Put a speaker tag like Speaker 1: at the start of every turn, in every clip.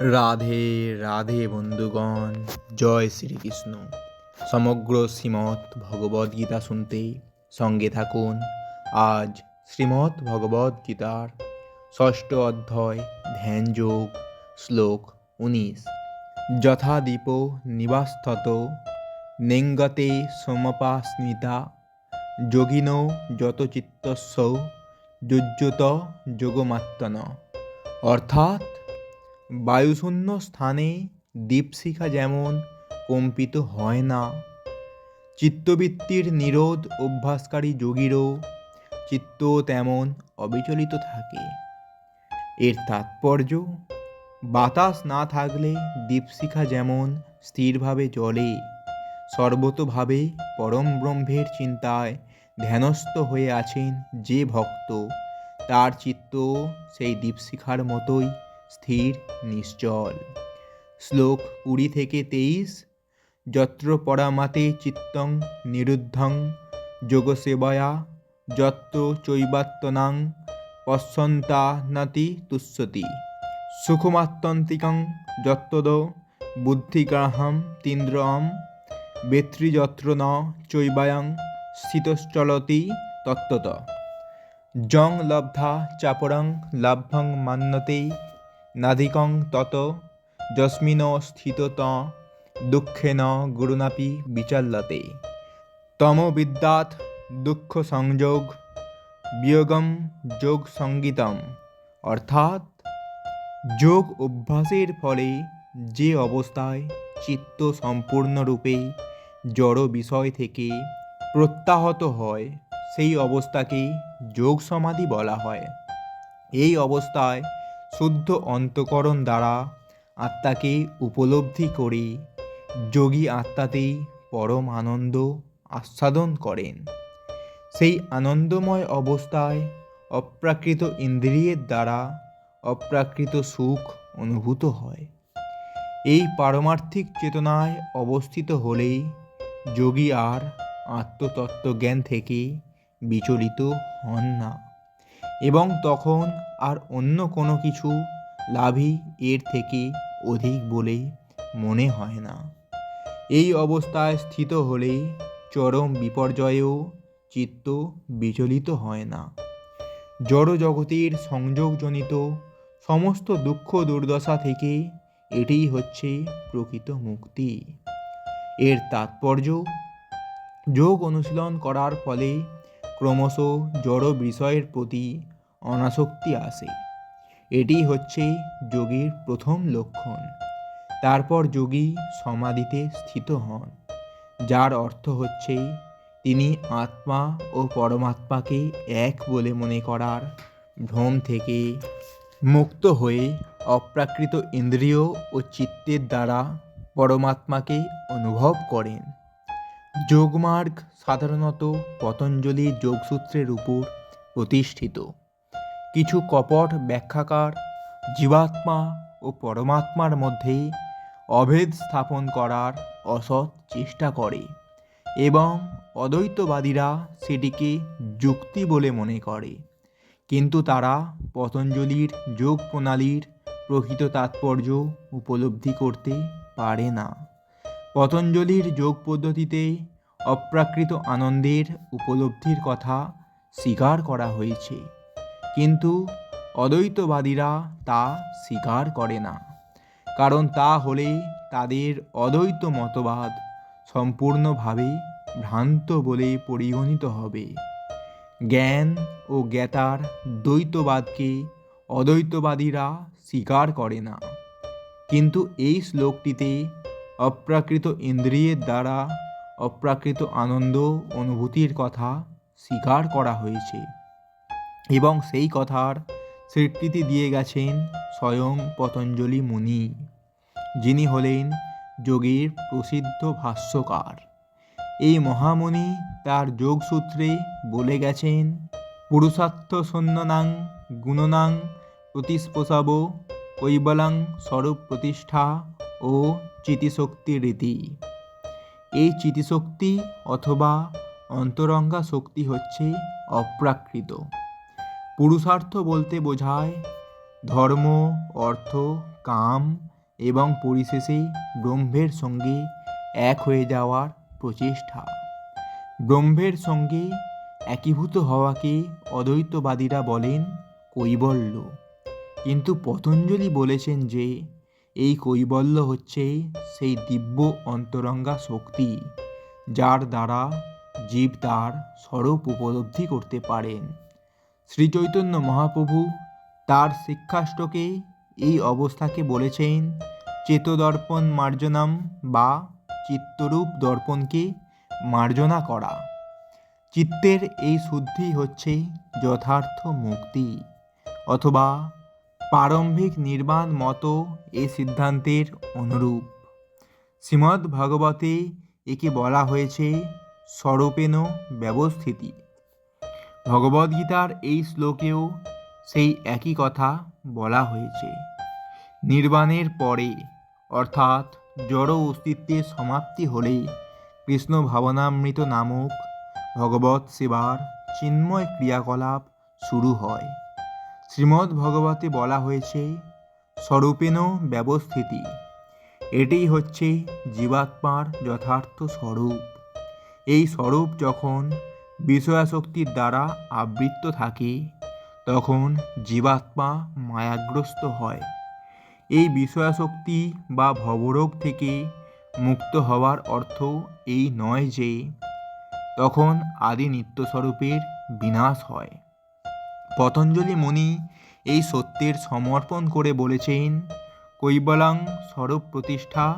Speaker 1: রাধে রাধে বন্ধুগণ, জয় শ্রীকৃষ্ণ। সমগ্র শ্রীমৎ ভগবদ গীতা শুনতে সঙ্গে থাকুন। আজ শ্রীমৎ ভগবদ গীতার ষষ্ঠ অধ্যায় ধ্যান যোগ শ্লোক উনিশ। যথা দীপ নিবাস্থত নেঙ্গতে সমপাস্মিতা, যোগিনো যত চিত্তস্য যুজ্যুত যোগমাত্মন অর্থাৎ বায়ুশূন্য স্থানে দীপশিখা যেমন কম্পিত হয় না, চিত্তবৃত্তির নিরোধ অভ্যাসকারী যোগীরও চিত্ত তেমন অবিচলিত থাকে। এর তাৎপর্য, বাতাস না থাকলে দীপশিখা যেমন স্থিরভাবে জ্বলে, সর্বতভাবে পরম ব্রহ্মের চিন্তায় ধ্যানস্থ হয়ে আছেন যে ভক্ত, তার চিত্ত সেই দীপশিখার মতোই স্থির, নিশ্চল। শ্লোক কুড়ি থেকে তেইশ। যত্র পরামাতে চিত্তং নিরুদ্ধং যোগসেবয়া যত্র চৈবাত্তনাং পশ্যন্তা নাতি তুষ্যতি সুখমাত্যন্তিকং যত্তদ বুদ্ধিগ্রাহম তীন্দ্রম বেত্রিযত্র ন চৈবায়ং স্থিতশ্চলতি তত্ত্বত। জং লব্ধা চাপরং লাভ্যং মান্যতে নাধিকং তত, যস্মিন স্থিত ত দুঃখেন গুরুনাপি বিচাল্যতে। তম বিদ্যাৎ দুঃখ সংযোগ বিয়োগম যোগ সঙ্গীতম অর্থাৎ, যোগ অভ্যাসের ফলে যে অবস্থায় চিত্ত সম্পূর্ণরূপে জড় বিষয় থেকে প্রত্যাহত হয়, সেই অবস্থাকে যোগ সমাধি বলা হয়। এই অবস্থায় শুদ্ধ অন্তকরণ দ্বারা আত্মাকে উপলব্ধি করে। যোগী আত্মাতেই পরম আনন্দ আস্বাদন করেন। সেই আনন্দময় অবস্থায় অপ্রাকৃত ইন্দ্রিয়ের দ্বারা অপ্রাকৃত সুখ অনুভূত হয়। এই পারমার্থিক চেতনায় অবস্থিত হলেই যোগী আর আত্মতত্ত্বজ্ঞান থেকে বিচলিত হন না। এবং তখন আর অন্য কোনো কিছু লাভই এর থেকে অধিক বলে মনে হয় না। এই অবস্থায় স্থিত হলেই চরম বিপর্যয়েও চিত্ত বিচলিত হয় না। জড় জগতের সংযোগজনিত সমস্ত দুঃখ দুর্দশা থেকে এটিই হচ্ছে প্রকৃত মুক্তি। এর তাৎপর্য, যোগ অনুশীলন করার ফলে ক্রমশ জড় বিষয়ের প্রতি অনাসক্তি আসে। এটি হচ্ছে যোগীর প্রথম লক্ষণ। তারপর যোগী সমাধিতে স্থিত হন, যার অর্থ হচ্ছে তিনি আত্মা ও পরমাত্মাকে এক বলে মনে করার ভ্রম থেকে মুক্ত হয়ে অপ্রাকৃত ইন্দ্রিয় ও চিত্তের দ্বারা পরমাত্মাকে অনুভব করেন। যোগমার্গ সাধারণত পতঞ্জলি যোগসূত্রের উপর প্রতিষ্ঠিত। কিছু কপট ব্যাখ্যাকার জীবাত্মা ও পরমাত্মার মধ্যে অভেদ স্থাপন করার অসৎ চেষ্টা করে এবং অদ্বৈতবাদীরা সেটিকে যুক্তি বলে মনে করে। কিন্তু তারা পতঞ্জলির যোগ প্রণালীর প্রকৃত তাৎপর্য উপলব্ধি করতে পারে না। পতঞ্জলির যোগ পদ্ধতিতে অপ্রাকৃত আনন্দের উপলব্ধির কথা স্বীকার করা হয়েছে। কিন্তু অদ্বৈতবাদীরা তা স্বীকার করে না। কারণ তা হলে তাদের অদ্বৈত মতবাদ সম্পূর্ণভাবে ভ্রান্ত বলে পরিগণিত হবে। জ্ঞান ও জ্ঞাতার দ্বৈতবাদকে অদ্বৈতবাদীরা স্বীকার করে না। কিন্তু এই শ্লোকটিতে অপ্রাকৃত ইন্দ্রিয়ের দ্বারা অপ্রাকৃত আনন্দ অনুভূতির কথা স্বীকার করা হয়েছে। এবং সেই কথার স্বীকৃতি দিয়ে গেছেন স্বয়ং পতঞ্জলি মুনি, যিনি হলেন যোগীর প্রসিদ্ধ ভাষ্যকার। এই মহামুনি তার যোগসূত্রে বলে গেছেন, পুরুষার্থ শূন্যনাং গুণনাং প্রতিস্পোষাব কৈবলাং স্বরূপ প্রতিষ্ঠা ও চিতিশক্তি রীতি এই চিতিশক্তি অথবা অন্তরঙ্গা শক্তি হচ্ছে অপ্রাকৃত। পুরুষার্থ বলতে বোঝায় ধর্ম, অর্থ, কাম এবং পরিশেষে ব্রহ্মের সঙ্গে এক হয়ে যাওয়ার প্রচেষ্টা। ব্রহ্মের সঙ্গে একীভূত হওয়াকে অদ্বৈতবাদীরা বলেন কৈবল্য। কিন্তু পতঞ্জলি বলেছেন যে এই কৈবল্য হচ্ছে সেই দিব্য অন্তরঙ্গা শক্তি যার দ্বারা জীব তার স্বরূপ উপলব্ধি করতে পারেন। শ্রীচৈতন্য মহাপ্রভু তার শিক্ষাষ্টকে এই অবস্থাকে বলেছেন, চেতদর্পণ মার্জনাম বা চিত্তরূপ দর্পণকে মার্জনা করা। চিত্তের এই শুদ্ধি হচ্ছে যথার্থ মুক্তি। অথবা প্রারম্ভিক নির্বাণ মতো এই সিদ্ধান্তের অনুরূপ। শ্রীমদ্ ভাগবতে একে বলা হয়েছে, স্বরূপেণ ব্যবস্থিতি। ভগবদ্গীতার এই শ্লোকেও সেই একই কথা বলা হয়েছে। নির্বাণের পরে, অর্থাৎ জড় অস্তিত্বের সমাপ্তি হলে কৃষ্ণ ভাবনামৃত নামক ভগবৎ সেবার চিন্ময় ক্রিয়াকলাপ শুরু হয়। শ্রীমদ্ ভগবতে বলা হয়েছে, স্বরূপেণ ব্যবস্থিতি। এটাই হচ্ছে জীবাত্মার যথার্থ স্বরূপ। এই স্বরূপ যখন বিষয়াশক্তির দ্বারা আবৃত্ত থাকে, তখন জীবাত্মা মায়াগ্রস্ত হয়। এই বিষয়াশক্তি বা ভবরোগ থেকে মুক্ত হওয়ার অর্থ এই নয় যে, তখন আদি নিত্যস্বরূপের বিনাশ হয়। পতঞ্জলি মুনি এই সত্যের সমর্পণ করে বলেছেন, কৈবলাং স্বরূপ প্রতিষ্ঠা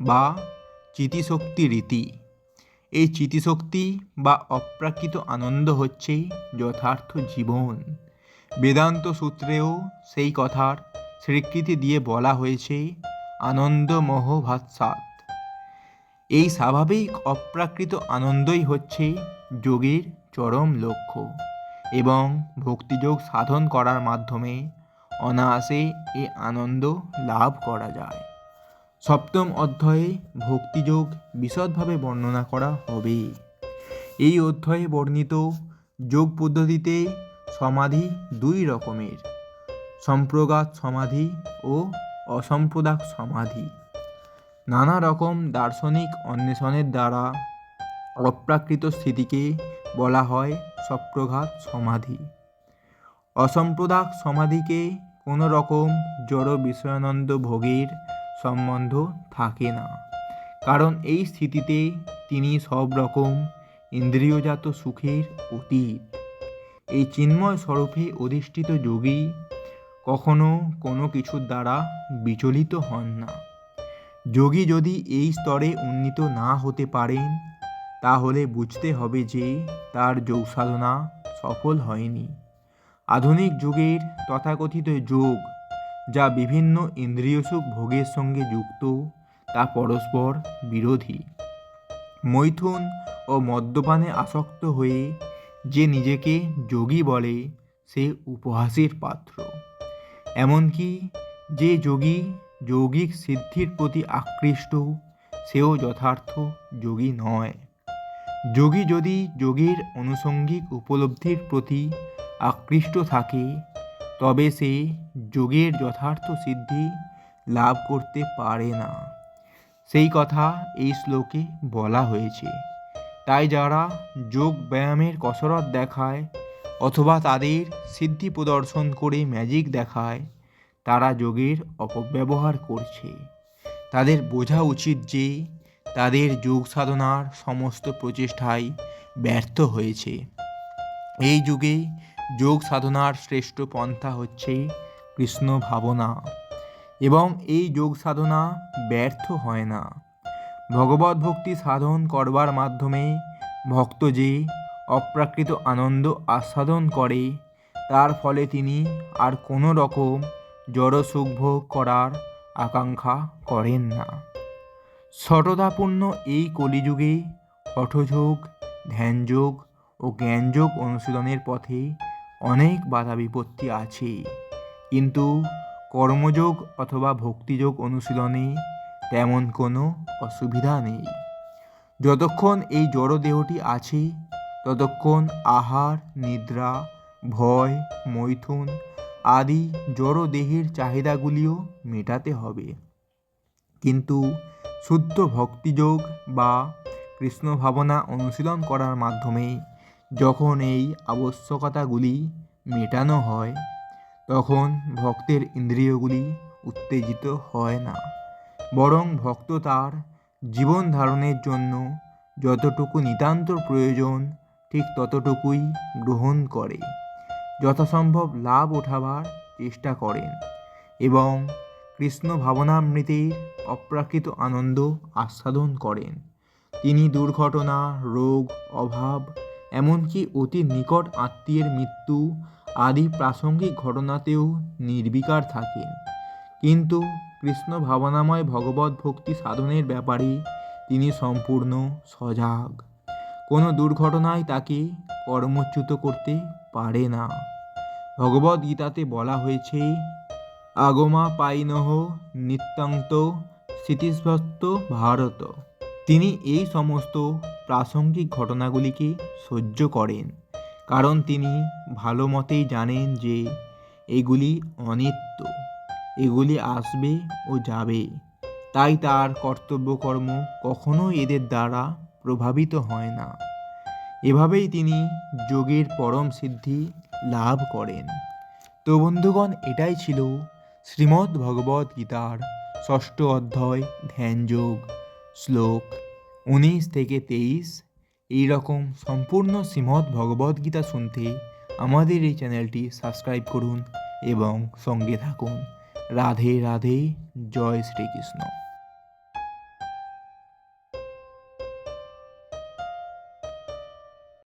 Speaker 1: বা চিতিশক্তি রীতি। এই চিতিশক্তি বা অপ্রাকৃত আনন্দ হচ্ছে যথার্থ জীবন। বেদান্ত সূত্রেও সেই কথার স্বীকৃতি দিয়ে বলা হয়েছে, আনন্দমোহ ভাৎসাত এই স্বাভাবিক অপ্রাকৃত আনন্দই হচ্ছে যোগের চরম লক্ষ্য এবং ভক্তিযোগ সাধন করার মাধ্যমে অনায়াসে এ আনন্দ লাভ করা যায়। সপ্তম অধ্যায়ে ভক্তিযোগ বিশদভাবে বর্ণনা করা হবে। এই অধ্যায়ে বর্ণিত যোগ পদ্ধতিতে সমাধি দুই রকমের, সম্প্রগাত সমাধি ও অসম্প্রদাক সমাধি। নানা রকম দার্শনিক অন্বেষণের দ্বারা অপ্রাকৃত স্থিতিকে বলা হয় সপ্রঘাত সমাধি। অসম্প্রদাক সমাধিকে কোনো রকম জড় বিষয়ানন্দ ভোগের সম্বন্ধ থাকে না। কারণ এই স্থিতিতে তিনি সব রকম ইন্দ্রিয়জাত সুখের অতীত। এই চিন্ময় স্বরূপে অধিষ্ঠিত যোগী কখনো কোনো কিছুর দ্বারা বিচলিত হন না। যোগী যদি এই স্তরে উন্নীত না হতে পারেন, তাহলে বুঝতে হবে যে তার যোগ সাধনা সফল হয়নি। আধুনিক যুগের তথাকথিত যোগ যা বিভিন্ন ইন্দ্রিয় সুখ ভোগের সঙ্গে যুক্ত, তা পরস্পর বিরোধী। মৈথুন ও মদ্যপানে আসক্ত হয়ে যে নিজেকে যোগী বলে, সে উপহাসের পাত্র। এমনকি যে যোগী যৌগিক সিদ্ধির প্রতি আকৃষ্ট, সেও যথার্থ যোগী নয়। যোগী যদি যোগীর আনুষঙ্গিক উপলব্ধির প্রতি আকৃষ্ট থাকে তবে সে যোগের যথার্থ সিদ্ধি লাভ করতে পারে না। সেই কথা এই শ্লোকে বলা হয়েছে। তাই যারা যোগ ব্যায়ামের কসরত দেখায় অথবা তাদের সিদ্ধি প্রদর্শন করে ম্যাজিক দেখায়, তারা যোগের অপব্যবহার করছে। তাদের বোঝা উচিত যে তাদের যোগ সাধনার সমস্ত প্রচেষ্টাই ব্যর্থ হয়েছে। এই যুগে যোগ সাধনার শ্রেষ্ঠ পন্থা হচ্ছে কৃষ্ণ ভাবনা। এবং এই যোগ সাধনা ব্যর্থ হয় না। ভগবত ভক্তি সাধন করবার মাধ্যমে ভক্ত যে অপ্রাকৃত আনন্দ আস্বাদন করে, তার ফলে তিনি আর কোনো রকম জড় সুখ ভোগ করার আকাঙ্ক্ষা করেন না। সততাপূর্ণ এই কলিযুগে হঠযোগ ধ্যানযোগ ও জ্ঞানযোগ অনুশীলনের পথে অনেক বাধা বিপত্তি আছে। কিন্তু কর্মযোগ অথবা ভক্তিযোগ অনুশীলনে তেমন কোনো অসুবিধা নেই। যতক্ষণ এই জড় দেহটি আছে, ততক্ষণ আহার, নিদ্রা, ভয়, মৈথুন আদি জড় দেহের চাহিদাগুলিও মেটাতে হবে। কিন্তু শুদ্ধ ভক্তিযোগ বা কৃষ্ণ ভাবনা অনুশীলন করার মাধ্যমে যখন এই আবশ্যকতাগুলি মেটানো হয়, তখন ভক্তের ইন্দ্রিয়গুলি উত্তেজিত হয় না। বরং ভক্ত তার জীবন ধারণের জন্য যতটুকু নিতান্ত প্রয়োজন, ঠিক ততটুকুই গ্রহণ করে, যথাসম্ভব লাভ ওঠাবার চেষ্টা করেন এবং কৃষ্ণ ভাবনামৃতের অপ্রাকৃত আনন্দ আস্বাদন করেন। তিনি দুর্ঘটনা, রোগ, অভাব এমনকি অতি নিকট আত্মীয়ের মৃত্যু আদি প্রাসঙ্গিক ঘটনাতেও নির্বিকার থাকেন কিন্তু কৃষ্ণ ভাবনাময় ভগবত ভক্তি সাধনের ব্যাপারে তিনি সম্পূর্ণ সজাগ। কোনো দুর্ঘটনায় তাকে কর্মচ্যুত করতে পারে না। ভগবদ্ গীতাতে বলা হয়েছে, আগমা পাইনহ নিত্যান্ত স্থিতিস্বস্ত ভারত। তিনি এই সমস্ত প্রাসঙ্গিক ঘটনাগুলিকে সহ্য করেন, কারণ তিনি ভালো মতেই জানেন যে এগুলি অনিত্য। এগুলি আসবে ও যাবে। তাই তার কর্তব্যকর্ম কখনো এদের দ্বারা প্রভাবিত হয় না। এভাবেই তিনি যোগের পরম সিদ্ধি লাভ করেন। তো বন্ধুগণ, এটাই ছিল শ্রীমদ্ ভগবদ গীতার ষষ্ঠ অধ্যায় ধ্যানযোগ, শ্লোক উনিশ থেকে তেইশ এই রকম সম্পূর্ণ শ্রীমৎ ভগবদ গীতা শুনতে আমাদের এই চ্যানেলটি সাবস্ক্রাইব করুন এবং সঙ্গে থাকুন। রাধে রাধে, জয় শ্রীকৃষ্ণ।